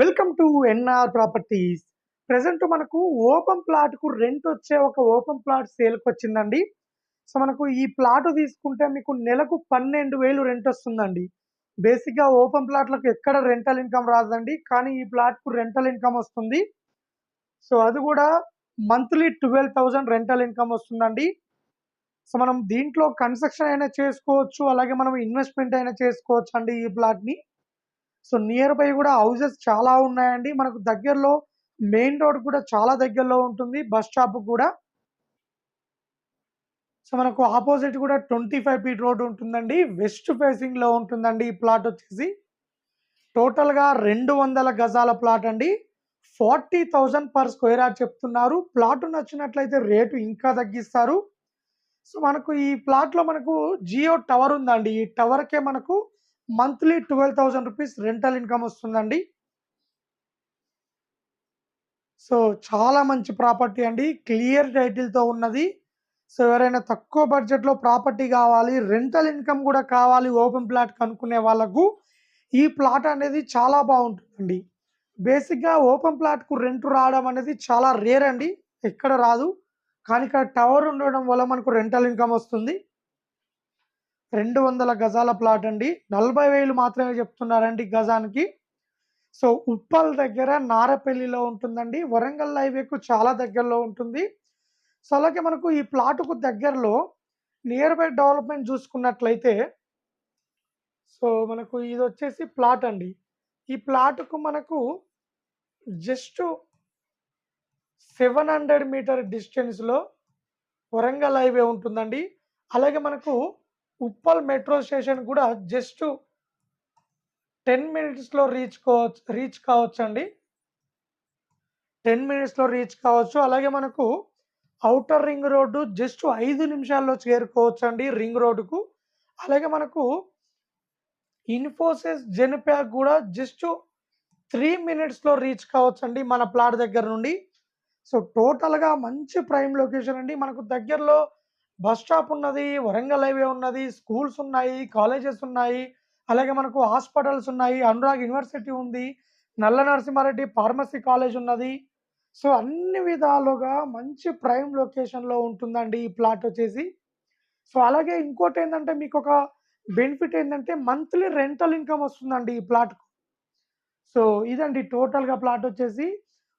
Welcome to N R properties. Present మనకు open ప్లాట్కు rent వచ్చే ఒక ఓపెన్ ప్లాట్ సేల్కి వచ్చిందండి. సో మనకు ఈ ప్లాట్ తీసుకుంటే మీకు నెలకు పన్నెండు వేలు రెంట్ వస్తుందండి. బేసిక్గా ఓపెన్ ప్లాట్లకు ఎక్కడ రెంటల్ ఇన్కమ్ రాదండి కానీ ఈ ప్లాట్కు రెంటల్ ఇన్కమ్ వస్తుంది. సో అది కూడా monthly twelve thousand rental income వస్తుందండి. సో మనం దీంట్లో కన్స్ట్రక్షన్ అయినా చేసుకోవచ్చు అలాగే మనం ఇన్వెస్ట్మెంట్ అయినా చేసుకోవచ్చు అండి ఈ ప్లాట్ని. సో నియర్ బై కూడా హౌసెస్ చాలా ఉన్నాయండి. మనకు దగ్గరలో మెయిన్ రోడ్ కూడా చాలా దగ్గరలో ఉంటుంది. బస్ స్టాప్ కూడా. సో మనకు ఆపోజిట్ కూడా ట్వంటీ ఫైవ్ ఫీట్ రోడ్ ఉంటుందండి. వెస్ట్ ఫేసింగ్లో ఉంటుందండి ఈ ప్లాట్ వచ్చేసి. టోటల్గా రెండు వందల గజాల ప్లాట్ అండి. Forty thousand per square yard చెప్తున్నారు. ప్లాట్ నచ్చినట్లయితే రేటు ఇంకా తగ్గిస్తారు. సో మనకు ఈ ప్లాట్లో మనకు జియో టవర్ ఉందండి. ఈ టవర్కే మనకు monthly twelve thousand rupees rental income వస్తుందండి. సో చాలా మంచి ప్రాపర్టీ అండి. క్లియర్ టైటిల్తో ఉన్నది. సో ఎవరైనా తక్కువ బడ్జెట్లో ప్రాపర్టీ కావాలి రెంటల్ ఇన్కమ్ కూడా కావాలి ఓపెన్ ప్లాట్ కనుక్కునే వాళ్ళకు ఈ ప్లాట్ అనేది చాలా బాగుంటుందండి. బేసిక్గా ఓపెన్ ప్లాట్కు రెంట్ రావడం అనేది చాలా రేర్ అండి. ఎక్కడ రాదు. కానీ ఇక్కడ టవర్ ఉండడం వల్ల మనకు రెంటల్ ఇన్కమ్ వస్తుంది. రెండు వందల గజాల ప్లాట్ అండి. నలభై వేలు మాత్రమే చెప్తున్నారండి గజానికి. సో ఉప్పల్ దగ్గర నారపల్లిలో ఉంటుందండి. వరంగల్ హైవేకు చాలా దగ్గరలో ఉంటుంది. సో అలాగే మనకు ఈ ప్లాట్కు దగ్గరలో నియర్ బై డెవలప్మెంట్ చూసుకున్నట్లయితే సో మనకు ఇది వచ్చేసి ప్లాట్ అండి. ఈ ప్లాట్కు మనకు జస్ట్ సెవెన్ హండ్రెడ్ మీటర్ డిస్టెన్స్లో వరంగల్ హైవే ఉంటుందండి. అలాగే మనకు ఉప్పల్ మెట్రో స్టేషన్ కూడా జస్ట్ టెన్ మినిట్స్లో రీచ్ కావచ్చు రీచ్ కావచ్చు అండి టెన్ మినిట్స్లో రీచ్ కావచ్చు. అలాగే మనకు అవుటర్ రింగ్ రోడ్డు జస్ట్ ఐదు నిమిషాల్లో చేరుకోవచ్చు అండి రింగ్ రోడ్డుకు. అలాగే మనకు ఇన్ఫోసిస్ జెన్ప్యాక్ కూడా జస్ట్ త్రీ మినిట్స్లో రీచ్ కావచ్చు అండి మన ప్లాట్ దగ్గర నుండి. సో టోటల్గా మంచి ప్రైమ్ లొకేషన్ అండి. మనకు దగ్గరలో బస్ స్టాప్ ఉన్నది వరంగల్ హైవే ఉన్నది స్కూల్స్ ఉన్నాయి కాలేజెస్ ఉన్నాయి అలాగే మనకు హాస్పిటల్స్ ఉన్నాయి అనురాగ్ యూనివర్సిటీ ఉంది నల్ల నరసింహారెడ్డి ఫార్మసీ కాలేజ్ ఉన్నది. సో అన్ని విధాలుగా మంచి ప్రైమ్ లొకేషన్లో ఉంటుందండి ఈ ప్లాట్ వచ్చేసి. సో అలాగే ఇంకోటి ఏంటంటే మీకు ఒక బెనిఫిట్ ఏంటంటే మంత్లీ రెంటల్ ఇన్కమ్ వస్తుందండి ఈ ప్లాట్కు. సో ఇదండి టోటల్గా ప్లాట్ వచ్చేసి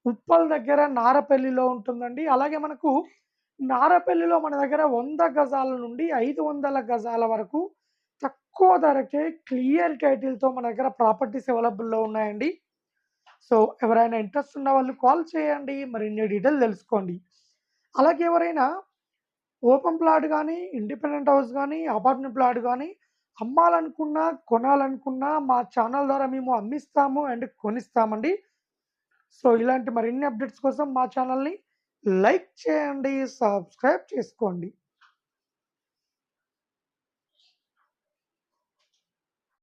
ఉప్పల్ దగ్గర నారపల్లిలో ఉంటుందండి. అలాగే మనకు నారపల్లిలో మన దగ్గర వంద గజాల నుండి ఐదు వందల గజాల వరకు తక్కువ ధరకే క్లియర్ టైటిల్తో మన దగ్గర ప్రాపర్టీస్ అవైలబుల్లో ఉన్నాయండి. సో ఎవరైనా ఇంట్రెస్ట్ ఉన్న వాళ్ళు కాల్ చేయండి మరిన్ని డీటెయిల్ తెలుసుకోండి. అలాగే ఎవరైనా ఓపెన్ ప్లాట్ కానీ ఇండిపెండెంట్ హౌస్ కానీ అపార్ట్మెంట్ ప్లాట్ కానీ అమ్మాలనుకున్నా కొనాలనుకున్నా మా ఛానల్ ద్వారా మేము అమ్మిస్తాము అండ్ కొనిస్తామండి. సో ఇలాంటి మరిన్ని అప్డేట్స్ కోసం మా ఛానల్ని లైక్ చేయండి సబ్స్క్రైబ్ చేసుకోండి.